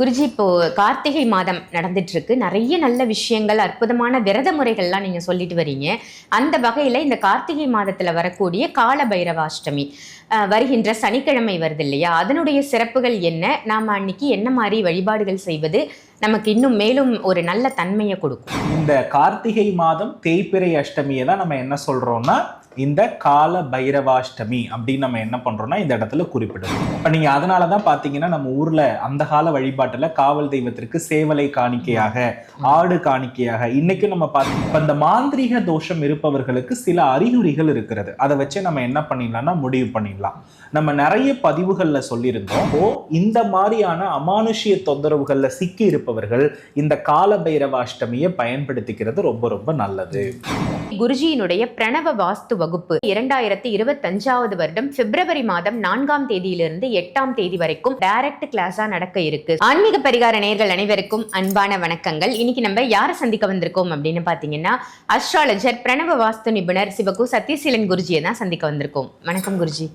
குருஜி இப்போ கார்த்திகை மாதம் நடந்துட்டு இருக்கு நிறைய நல்ல விஷயங்கள் அற்புதமான விரத முறைகள்லாம் நீங்க சொல்லிட்டு வரீங்க. அந்த வகையில இந்த கார்த்திகை மாதத்துல வரக்கூடிய கால பைரவாஷ்டமி வருகின்ற சனிக்கிழமை வருது இல்லையா? அதனுடைய சிறப்புகள் என்ன? நாம அன்னைக்கு என்ன மாதிரி வழிபாடுகள் செய்வது? நமக்கு இன்னும் மேலும் ஒரு நல்ல தன்மையை கொடுக்கும். இந்த கார்த்திகை மாதம் தேய்பிறை அஷ்டமியை தான் நம்ம என்ன சொல்றோம்னா இந்த கால பைரவாஷ்டமி அப்படின்னு நம்ம என்ன பண்றோம்னா இந்த இடத்துல குறிப்பிடுறோம் இப்ப நீங்க அதனால தான் பாத்தீங்கன்னா நம்ம ஊர்ல அந்த கால வழிபாட்டுல காவல் தெய்வத்திற்கு சேவலை காணிக்கையாக ஆடு காணிக்கையாக இன்னைக்கு நம்ம பார்த்து இப்போ இந்த மாந்திரீக தோஷம் இருப்பவர்களுக்கு சில அறிகுறிகள் இருக்கிறது. அதை வச்சு நம்ம என்ன பண்ணிடலாம்னா முடிவு பண்ணிடலாம். நம்ம நிறைய பதிவுகள்ல சொல்லியிருந்தோம். ஓ இந்த மாதிரியான அமானுஷ்ய தொந்தரவுகள்ல சிக்கி இருப்பவர்கள் இந்த கால பைரவாஷ்டமியை பயன்படுத்திக்கிறது ரொம்ப ரொம்ப நல்லது. குருஜியினுடைய பிரணவ வாஸ்து வகுப்பு இரண்டாயிரத்தி இருபத்தஞ்சாவது வருடம் பிப்ரவரி மாதம் நான்காம் தேதியிலிருந்து எட்டாம் தேதி வரைக்கும் டைரக்ட் கிளாஸா நடக்க இருக்கு. ஆன்மீக பரிகார நேர்கள் அனைவருக்கும் அன்பான வணக்கங்கள். இன்னைக்கு நம்ம யாரை சந்திக்க வந்திருக்கோம் அப்படின்னு பாத்தீங்கன்னா அஸ்ட்ராலஜர் பிரணவ வாஸ்து நிபுணர் சிவகு சத்யசீலன் குருஜியை தான் சந்திக்க வந்திருக்கோம். வணக்கம் குருஜி.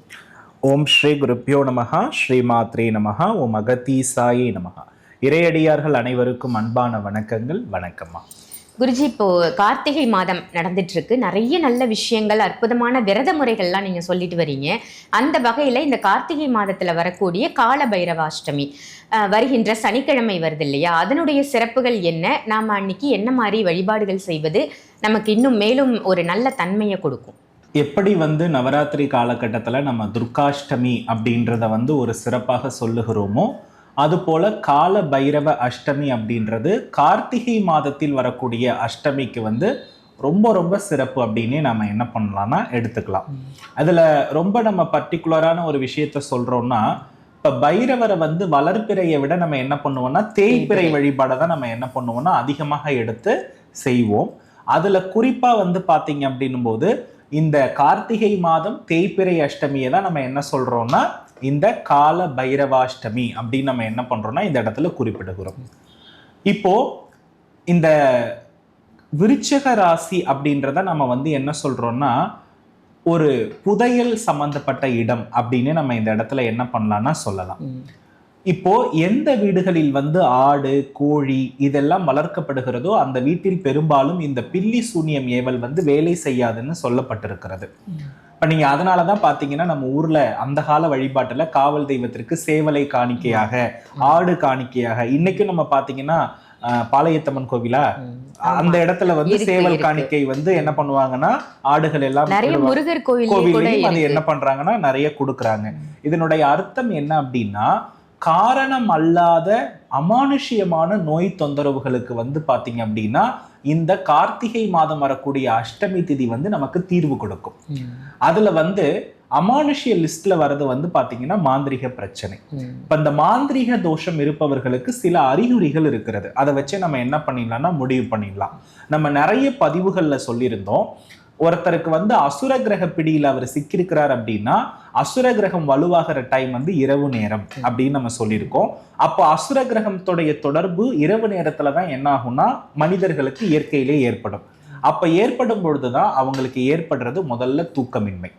ஓம் ஸ்ரீ குருப்பியோ நமஹா ஸ்ரீ மாத்ரே நமஹா ஓம் அகத்தீசாயே நமஹா. இறையடியார்கள் அனைவருக்கும் அன்பான வணக்கங்கள். வணக்கம்மா. குருஜி இப்போ கார்த்திகை மாதம் நடந்துட்டு இருக்கு நிறைய நல்ல விஷயங்கள் அற்புதமான விரத முறைகள்லாம் நீங்க சொல்லிட்டு வரீங்க. அந்த வகையில இந்த கார்த்திகை மாதத்துல வரக்கூடிய கால பைரவாஷ்டமி வருகின்ற சனிக்கிழமை வருது இல்லையா அதனுடைய சிறப்புகள் என்ன? நாம அன்னைக்கு என்ன மாதிரி வழிபாடுகள் செய்வது நமக்கு இன்னும் மேலும் ஒரு நல்ல தன்மையை கொடுக்கும்? எப்படி வந்து நவராத்திரி காலகட்டத்தில் நம்ம துர்காஷ்டமி அப்படின்றத வந்து ஒரு சிறப்பாக சொல்லுகிறோமோ அதுபோல கால பைரவ அஷ்டமி அப்படின்றது கார்த்திகை மாதத்தில் வரக்கூடிய அஷ்டமிக்கு வந்து ரொம்ப ரொம்ப சிறப்பு அப்படின்னே நம்ம என்ன பண்ணலாம்னா எடுத்துக்கலாம். அதில் ரொம்ப நம்ம பர்டிகுலரான ஒரு விஷயத்த சொல்கிறோம்னா இப்போ பைரவரை வந்து வளர்ப்பிறையை விட நம்ம என்ன பண்ணுவோம்னா தேய்பிறை வழிபாடை தான் நம்ம என்ன பண்ணுவோம்னா அதிகமாக எடுத்து செய்வோம். அதில் குறிப்பாக வந்து பார்த்தீங்க அப்படின்னும் போது இந்த கார்த்திகை மாதம் தேய்பிறை அஷ்டமியை தான் நம்ம என்ன சொல்றோம்னா இந்த கால பைரவாஷ்டமி அப்படின்னு நம்ம என்ன பண்றோம்னா இந்த இடத்துல குறிப்பிடுகிறோம். இப்போ இந்த விருச்சக ராசி அப்படின்றத நம்ம வந்து என்ன சொல்றோம்னா ஒரு புதையல் சம்பந்தப்பட்ட இடம் அப்படின்னு நம்ம இந்த இடத்துல என்ன பண்ணலாம்னா சொல்லலாம். இப்போ எந்த வீடுகளில் வந்து ஆடு கோழி இதெல்லாம் வளர்க்கப்படுகிறதோ அந்த வீட்டில் பெரும்பாலும் இந்த பில்லி சூனியம் ஏவல் வந்து வேலை செய்யாதுன்னு சொல்லப்பட்டிருக்கிறது இப்ப நீங்க அதனாலதான் பாத்தீங்கன்னா நம்ம ஊர்ல அந்த கால வழிபாட்டுல காவல் தெய்வத்திற்கு சேவலை காணிக்கையாக ஆடு காணிக்கையாக இன்னைக்கும் நம்ம பாத்தீங்கன்னா அஹ், பாளையத்தம்மன் கோவிலா அந்த இடத்துல வந்து சேவல். காணிக்கை வந்து என்ன பண்ணுவாங்கன்னா ஆடுகள் எல்லாம் நிறைய. முருகர் கோவிலையும் அது. என்ன பண்றாங்கன்னா நிறைய கொடுக்குறாங்க இதனுடைய அர்த்தம் என்ன அப்படின்னா காரணம் அல்லாத அமானுஷ்யமான நோய் தொந்தரவுகளுக்கு வந்து பாத்தீங்க அப்படின்னா இந்த கார்த்திகை மாதம் வரக்கூடிய அஷ்டமி திதி வந்து நமக்கு தீர்வு கொடுக்கும். அதுல வந்து அமானுஷ்ய லிஸ்ட்ல வர்றது வந்து பாத்தீங்கன்னா மாந்திரிக பிரச்சனை. இப்ப இந்த மாந்திரீக தோஷம் இருப்பவர்களுக்கு சில அறிகுறிகள் இருக்கிறது. அதை வச்சு நம்ம என்ன பண்ணிடலாம்னா முடிவு பண்ணிடலாம். நம்ம நிறைய பதிவுகள்ல சொல்லியிருந்தோம். ஒருத்தருக்கு வந்து அசுர கிரக பிடியில் அவர் சிக்கியிருக்கிறார் அப்படின்னா அசுர கிரகம் வலுவாகிற டைம் வந்து இரவு நேரம் அப்படின்னு நம்ம சொல்லியிருக்கோம். அப்போ அசுர கிரகத்தோடைய தொடர்பு இரவு நேரத்தில் தான் என்ன ஆகும்னா மனிதர்களுக்கு இயற்கையிலே ஏற்படும். அப்போ ஏற்படும் பொழுது தான் அவங்களுக்கு ஏற்படுறது முதல்ல தூக்கமின்மை.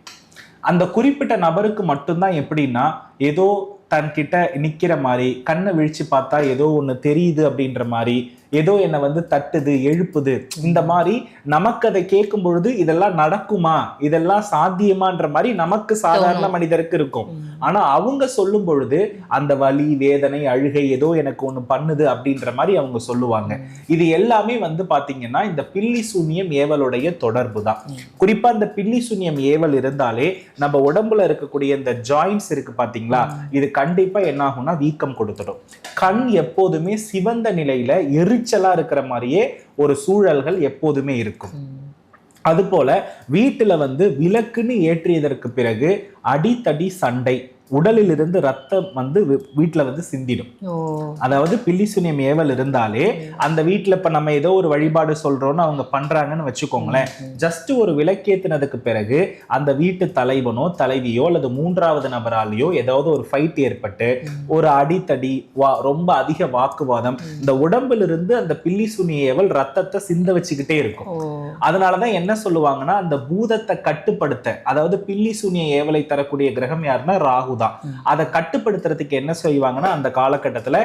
அந்த குறிப்பிட்ட நபருக்கு மட்டும்தான் எப்படின்னா ஏதோ தன்கிட்ட நிற்கிற மாதிரி கண்ணை விழிச்சு பார்த்தா ஏதோ ஒன்று தெரியுது அப்படின்ற மாதிரி ஏதோ என்னை வந்து தட்டுது எழுப்புது. இந்த மாதிரி நமக்கு அதை கேட்கும் பொழுது இதெல்லாம் நடக்குமா? இதெல்லாம் சாத்தியமான்ற மாதிரி நமக்கு சாதாரண. மனிதருக்கு இருக்கும். ஆனா அவங்க சொல்லும் பொழுது அந்த வலி வேதனை அழுகை ஏதோ எனக்கு ஒண்ணு பண்ணுது அப்படின்ற மாதிரி அவங்க சொல்லுவாங்க. இது எல்லாமே வந்து பாத்தீங்கன்னா இந்த பில்லி சூன்யம் ஏவலுடைய தொடர்பு தான். குறிப்பா இந்த பில்லி சூன்யம் ஏவல் இருந்தாலே நம்ம உடம்புல இருக்கக்கூடிய இந்த ஜாயின்ஸ் இருக்கு பாத்தீங்களா? இது கண்டிப்பா என்ன ஆகும்னா வீக்கம் கொடுத்துடும். கண் எப்போதுமே சிவந்த நிலையில எரிச்சலா இருக்கிற மாதிரியே ஒரு சூழல்கள் எப்போதுமே இருக்கும். அதுபோல வீட்டுல வந்து விளக்குன்னு ஏற்றியதற்கு பிறகு அடித்தடி சண்டை. உடலிலிருந்து ரத்தம் வந்து வீட்டுல வந்து சிந்திடும். அதாவது பில்லி சுனியம் ஏவல் இருந்தாலே அந்த வீட்டுல இப்ப நம்ம ஏதோ ஒரு வழிபாடு சொல்றோம்னு அவங்க பண்றாங்கன்னு வச்சுக்கோங்களேன். ஜஸ்ட் ஒரு விளக்கேத்தினதுக்கு பிறகு அந்த வீட்டு தலைவனோ தலைவியோ அல்லது மூன்றாவது நபராலேயோ ஏதாவது ஒரு ஃபைட் ஏற்பட்டு ஒரு அடித்தடி வா ரொம்ப அதிக வாக்குவாதம் இந்த உடம்புல இருந்து அந்த பில்லி சுனிய ஏவல் ரத்தத்தை சிந்த வச்சுக்கிட்டே இருக்கும். அதனாலதான் என்ன சொல்லுவாங்கன்னா அந்த பூதத்தை கட்டுப்படுத்த அதாவது பில்லி சூனிய ஏவலை தரக்கூடிய கிரகம் யாருன்னா ராகு. தான் அதை கட்டுப்படுத்துறதுக்கு என்ன செய்வாங்கன்னா அந்த காலகட்டத்துல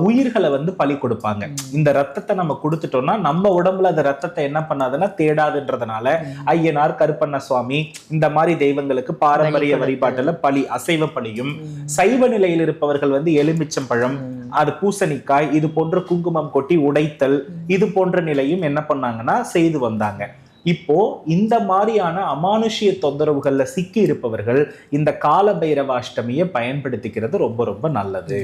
உயிர்களை வந்து பலி கொடுப்பாங்க. இந்த ரத்தத்தை நம்ம கொடுத்துட்டோம்னா நம்ம உடம்புல அந்த ரத்தத்தை என்ன பண்ணாதுன்னா தேடாதுன்றதுனால ஐயனார் கருப்பண்ண சுவாமி இந்த மாதிரி தெய்வங்களுக்கு பாரம்பரிய. வழிபாட்டுல பலி அசைவ பலியும் சைவ நிலையில் இருப்பவர்கள் வந்து எலுமிச்சம் பழம் அது பூசணிக்காய் இது போன்ற குங்குமம் கொட்டி உடைத்தல் இது போன்ற நிலையும் என்ன பண்ணாங்கன்னா செய்து வந்தாங்க. இப்போ இந்த மாதிரியான அமானுஷ்ய தொந்தரவுகள்ல சிக்கி இருப்பவர்கள் இந்த கால பைரவாஷ்டமியை பயன்படுத்திக்கிறது ரொம்ப ரொம்ப நல்லது.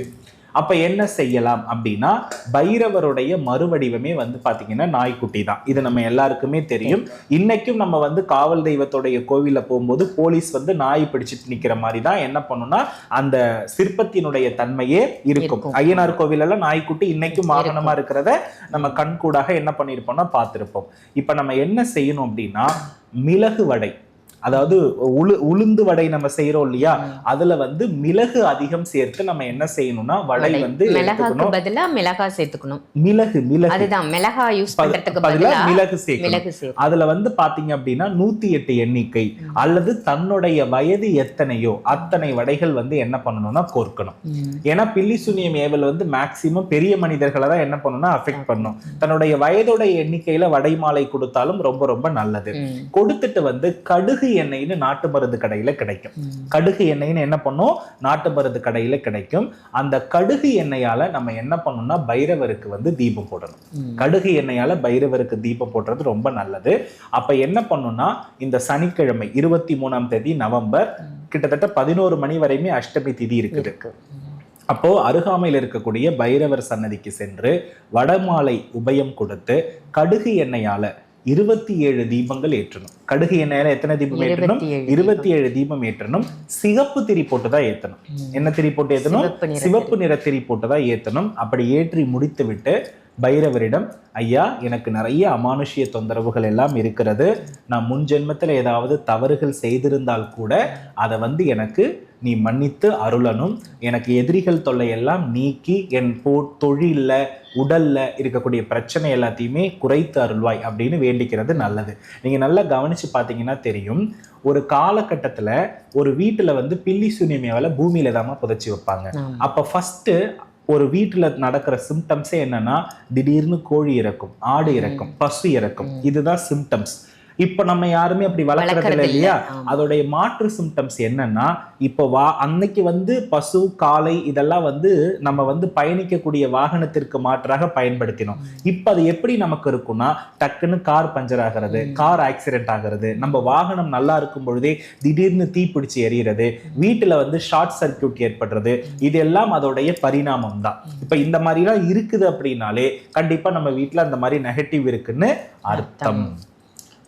அப்ப என்ன செய்யலாம் அப்படின்னா பைரவருடைய மறுவடிவமே வந்து பாத்தீங்கன்னா நாய்க்குட்டி தான். இது நம்ம எல்லாருக்குமே தெரியும். இன்னைக்கும் நம்ம வந்து காவல் தெய்வத்துடைய கோவில்ல போகும்போது போலீஸ் வந்து நாய் பிடிச்சிட்டு நிக்கிற மாதிரி தான் என்ன பண்ணும்னா அந்த சிற்பத்தினுடைய தன்மையே இருக்கும். ஐயனார் கோவில் எல்லாம் நாய்க்குட்டி இன்னைக்கும் வாகனமா இருக்கிறத நம்ம கண்கூடாக என்ன பண்ணியிருப்போம்னா பார்த்திருப்போம். இப்ப நம்ம என்ன செய்யணும் அப்படின்னா மிளகு வடை. அதாவது உளு உளுந்து வடை நம்ம செய்யறோம் இல்லையா? அதுல வந்து மிளகு அதிகம் சேர்த்து நம்ம என்ன செய்யணும்னா வடை. வந்து மிளகாக்கு பதிலா மிளகா சேர்த்துக்கணும். மிளகு மிளகு. அதுதான் மிளகா யூஸ் பண்றதுக்கு பதிலா மிளகு சேர்க்கணும். அதுல வந்து பாத்தீங்க அப்படின்னா நூத்தி எட்டு எண்ணிக்கை அல்லது தன்னுடைய வயது எத்தனையோ அத்தனை வடைகள் வந்து என்ன பண்ணணும்னா கோர்க்கணும். ஏன்னா பில்லி சூனியம் ஏவல் வந்து மேக்சிமம் பெரிய மனிதர்களை தான் என்ன பண்ணணும்னா அஃபெக்ட் பண்ணும். தன்னுடைய வயதோடைய எண்ணிக்கையில வடை மாலை கொடுத்தாலும் ரொம்ப ரொம்ப நல்லது. கொடுத்துட்டு வந்து கடுகு எண்ணெய்னு நாட்டு மருந்து கடையில கிடைக்கும். கடுகு எண்ணெய்னு என்ன பண்ணும்? நாட்டு மருந்து கடையில கிடைக்கும். அந்த கடுகு எண்ணெயால நம்ம என்ன பண்ணணும்னா பைரவருக்கு வந்து தீபம் போடணும். கடுகு எண்ணெயால பைரவருக்கு தீபம் போடுறது ரொம்ப நல்லது. அப்ப என்ன பண்ணணும்னா இந்த சனிக்கிழமை இருபத்தி மூணாம் தேதி நவம்பர் கிட்டத்தட்ட பதினோரு மணி வரையுமே அஷ்டமி திதி இருக்குது. இருக்கு. அப்போ அருகாமையில் இருக்கக்கூடிய பைரவர் சன்னதிக்கு சென்று வடமாலை உபயம் கொடுத்து கடுகு எண்ணெயால இருபத்தி ஏழு தீபங்கள் ஏற்றணும். கடுகு எண்ணெயால எத்தனை தீபம் ஏற்றணும்? 27 இருபத்தி ஏழு தீபம் ஏற்றணும். சிகப்பு திரி போட்டு தான் ஏத்தணும். என்ன திரி போட்டு ஏத்தணும்? சிவப்பு நிற திரி போட்டு தான் ஏத்தணும். அப்படி ஏற்றி முடித்து விட்டு பைரவரிடம் ஐயா எனக்கு நிறைய அமானுஷ்ய தொந்தரவுகள் எல்லாம் இருக்கிறது. நான் முன் ஜென்மத்துல ஏதாவது தவறுகள் செய்திருந்தால் கூட அதை வந்து எனக்கு நீ மன்னித்து அருளணும். எனக்கு எதிரிகள் தொல்லை எல்லாம் நீக்கி என் போ தொழில்ல உடல்ல இருக்கக்கூடிய பிரச்சனை எல்லாத்தையுமே குறைத்து அருள்வாய் அப்படின்னு வேண்டிக்கிறது நல்லது. நீங்க நல்லா கவனிச்சு பார்த்தீங்கன்னா தெரியும் ஒரு காலகட்டத்துல ஒரு வீட்டுல வந்து பில்லி சூனியமையால பூமியில தாமா புதைச்சி வைப்பாங்க. அப்ப ஃபர்ஸ்ட் ஒரு வீட்டுல நடக்கிற சிம்டம்ஸே என்னன்னா திடீர்னு கோழி இறக்கும் ஆடு இறக்கும் பசு இறக்கும். இதுதான் சிம்டம்ஸ் இப்ப நம்ம யாருமே அப்படி வளர்க்கறது இல்லை வளர்க்கறது இல்லையா. அதோடைய மாற்று சிம்டம்ஸ் என்னன்னா இப்போ வா அன்னைக்கு வந்து பசு காளை இதெல்லாம் வந்து நம்ம வந்து பயணிக்கக்கூடிய வாகனத்திற்கு மாற்றாக பயன்படுத்தினோம். இப்ப அது எப்படி நமக்கு இருக்கும்னா டக்குன்னு கார் பஞ்சர் ஆகிறது கார் ஆக்சிடென்ட் ஆகிறது நம்ம வாகனம் நல்லா இருக்கும் பொழுதே திடீர்னு தீ பிடிச்சி எரியறது வீட்டுல வந்து ஷார்ட் சர்க்யூட் ஏற்படுறது இதெல்லாம் அதோடைய பரிணாமம் தான். இப்ப இந்த மாதிரிலாம் இருக்குது அப்படின்னாலே கண்டிப்பா நம்ம வீட்டுல அந்த மாதிரி நெகட்டிவ் இருக்குன்னு அர்த்தம்.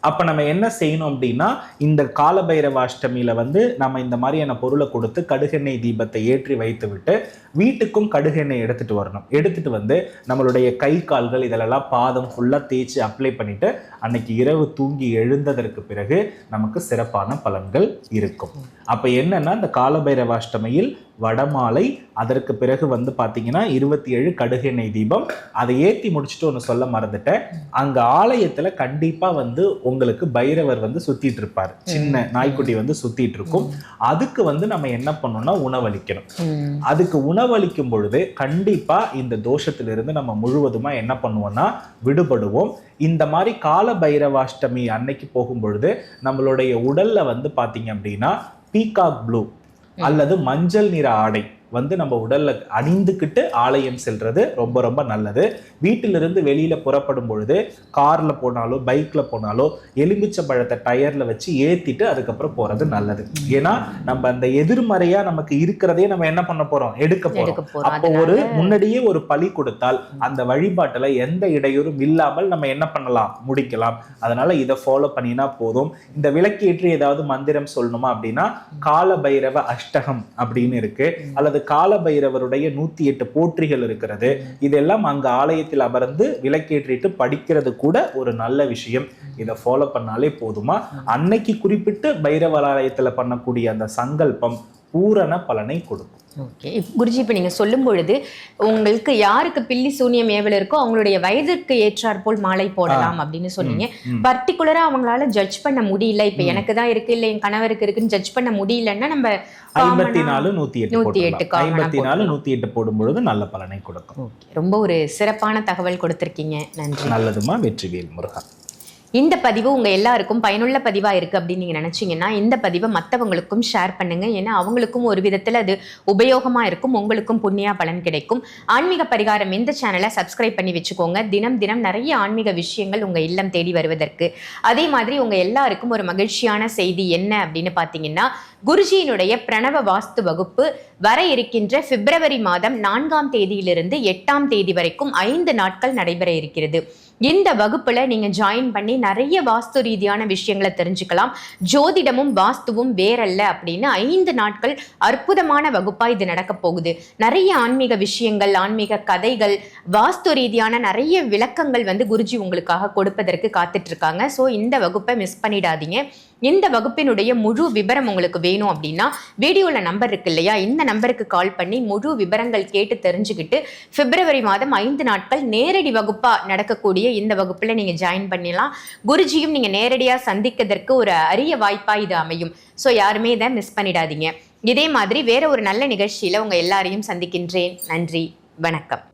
அப்போ நம்ம என்ன செய்யணும் அப்படின்னா இந்த காலபைரவ அஷ்டமியில வந்து நம்ம இந்த மாதிரியான பொருளை கொடுத்து கடுகெண்ணெய் தீபத்தை ஏற்றி வைத்து விட்டு வீட்டுக்கும் கடுகெண்ணெய் எடுத்துகிட்டு வரணும். எடுத்துகிட்டு வந்து நம்மளுடைய கை கால்கள் இதெல்லாம் பாதம் ஃபுல்லாக தேய்ச்சி அப்ளை பண்ணிவிட்டு அன்னைக்கு இரவு தூங்கி எழுந்ததற்கு பிறகு நமக்கு சிறப்பான பலன்கள் இருக்கும். அப்போ என்னென்னா இந்த காலபைரவ அஷ்டமியில் வடமாலை. அதற்கு பிறகு வந்து பாத்தீங்கன்னா இருபத்தி ஏழு கடுகெண்ணெய் தீபம். அதை ஏத்தி முடிச்சுட்டு ஒன்று சொல்ல மறந்துட்டேன். அங்க ஆலயத்துல கண்டிப்பா வந்து உங்களுக்கு பைரவர் வந்து சுத்திட்டு இருப்பார். சின்ன நாய்க்குட்டி வந்து சுத்திட்டு இருக்கும். அதுக்கு வந்து நம்ம என்ன பண்ணணும்னா உணவளிக்கணும். அதுக்கு உணவளிக்கும் பொழுது கண்டிப்பா இந்த தோஷத்திலிருந்து நம்ம முழுவதுமா என்ன பண்ணுவோம்னா விடுபடுவோம். இந்த மாதிரி கால பைரவாஷ்டமி அன்னைக்கு போகும் பொழுது நம்மளுடைய உடல்ல வந்து பாத்தீங்க அப்படின்னா பீகாக் ப்ளூ. அல்லது மஞ்சள் நிற ஆடை. வந்து நம்ம உடல்ல அணிந்துக்கிட்டு ஆலயம் செல்றது ரொம்ப ரொம்ப நல்லது. வீட்டிலிருந்து வெளியில புறப்படும் பொழுது கார்ல போனாலோ பைக்ல போனாலோ எலுமிச்சை பழத்தை டயர்ல வச்சு ஏத்திட்டு அதுக்கப்புறம் போறது நல்லது. ஏன்னா நம்ம அந்த எதிர்மறையா நமக்கு இருக்கிறதே நம்ம என்ன பண்ண போறோம்? எடுக்க போறோம். அப்போ ஒரு முன்னாடியே ஒரு பலி கொடுத்தால் அந்த வழிபாட்டுல எந்த இடையூறும் இல்லாமல் நம்ம என்ன பண்ணலாம்? முடிக்கலாம். அதனால இதை ஃபாலோ பண்ணினா போதும். இந்த விளக்கேற்றி ஏதாவது மந்திரம் சொல்லணுமா அப்படின்னா கால பைரவ அஷ்டகம் அப்படின்னு இருக்கு. அல்லது கால பைரவருடைய நூத்தி எட்டு போற்றிகள் இருக்கிறது. இதெல்லாம் அங்க ஆலயத்தில் அமர்ந்து விளக்கேற்றிட்டு படிக்கிறது கூட ஒரு நல்ல விஷயம். இதை ஃபாலோ பண்ணாலே போதுமா? அன்னைக்கு குறிப்பிட்டு பைரவர் ஆலயத்துல பண்ணக்கூடிய அந்த சங்கல்பம் பூரண பலனை கொடுக்கும். ஓகே. குருஜி இப்போ நீங்கள் சொல்லும் பொழுது உங்களுக்கு யாருக்கு பில்லி சூனியம் ஏவல் இருக்கோ அவங்களுடைய வயதிற்கு ஏற்றாற் போல் மாலை போடலாம் அப்படின்னு சொன்னீங்க. ம். பர்டிகுலரா அவங்களால ஜட்ஜ் பண்ண முடியல. இப்போ எனக்கு தான் இருக்கு இல்லை என் கணவருக்கு இருக்குன்னு ஜட்ஜ் பண்ண முடியலன்னா நம்ம ஐம்பத்தி நாலு நூத்தி எட்டு நூத்தி எட்டு ஐம்பத்தி நாலு. நூத்தி எட்டு போடும் பொழுது நல்ல பலனை கொடுக்கும். ரொம்ப ஒரு சிறப்பான தகவல் கொடுத்துருக்கீங்க. நன்றி. நல்லதுமா வெற்றிவேல் முருகா. இந்த பதிவு உங்கள் எல்லாருக்கும் பயனுள்ள பதிவாக இருக்குது அப்படின்னு நீங்கள் நினச்சிங்கன்னா இந்த பதிவை மற்றவங்களுக்கும் ஷேர் பண்ணுங்கள் ஏன்னா அவங்களுக்கும் ஒரு விதத்தில் அது உபயோகமாக இருக்கும் உங்களுக்கும் புண்ணியா பலன் கிடைக்கும். ஆன்மீக பரிகாரம் இந்த சேனலை சப்ஸ்கிரைப் பண்ணி வச்சுக்கோங்க. தினம் தினம் நிறைய ஆன்மீக விஷயங்கள் உங்கள் இல்லம் தேடி வருவதற்கு. அதே மாதிரி உங்கள் எல்லாருக்கும் ஒரு மகிழ்ச்சியான செய்தி என்ன அப்படின்னு பார்த்தீங்கன்னா குருஜியினுடைய பிரணவ வாஸ்து வகுப்பு வர இருக்கின்ற பிப்ரவரி மாதம் நான்காம் தேதியிலிருந்து எட்டாம் தேதி வரைக்கும் ஐந்து நாட்கள் நடைபெற இருக்கிறது. இந்த வகுப்புல நீங்க ஜாயின் பண்ணி நிறைய வாஸ்து ரீதியான விஷயங்களை தெரிஞ்சுக்கலாம். ஜோதிடமும் வாஸ்துவும் வேறல்ல அப்படின்னு ஐந்து நாட்கள் அற்புதமான வகுப்பா இது நடக்க போகுது. நிறைய ஆன்மீக விஷயங்கள் ஆன்மீக கதைகள் வாஸ்து ரீதியான நிறைய விளக்கங்கள் வந்து குருஜி உங்களுக்காக கொடுப்பதற்கு காத்துட்ருக்காங்க ஸோ இந்த வகுப்பை மிஸ் பண்ணிடாதீங்க. இந்த வகுப்பினுடைய முழு விவரம் உங்களுக்கு வேணும் அப்படின்னா வீடியோவில் நம்பர் இருக்கு இல்லையா? இந்த நம்பருக்கு கால் பண்ணி முழு விவரங்கள் கேட்டு தெரிஞ்சுக்கிட்டு பிப்ரவரி மாதம் ஐந்து நாட்கள் நேரடி வகுப்பா நடக்கக்கூடிய இந்த வகுப்பில் நீங்க ஜாயின் பண்ணிடலாம். குருஜியும் நீங்க நேரடியாக சந்திக்கிறதற்கு ஒரு அரிய வாய்ப்பா இது அமையும். ஸோ யாருமே இதை மிஸ் பண்ணிடாதீங்க. இதே மாதிரி வேற ஒரு நல்ல நிகழ்ச்சியில் உங்க எல்லாரையும் சந்திக்கின்றேன். நன்றி. வணக்கம்.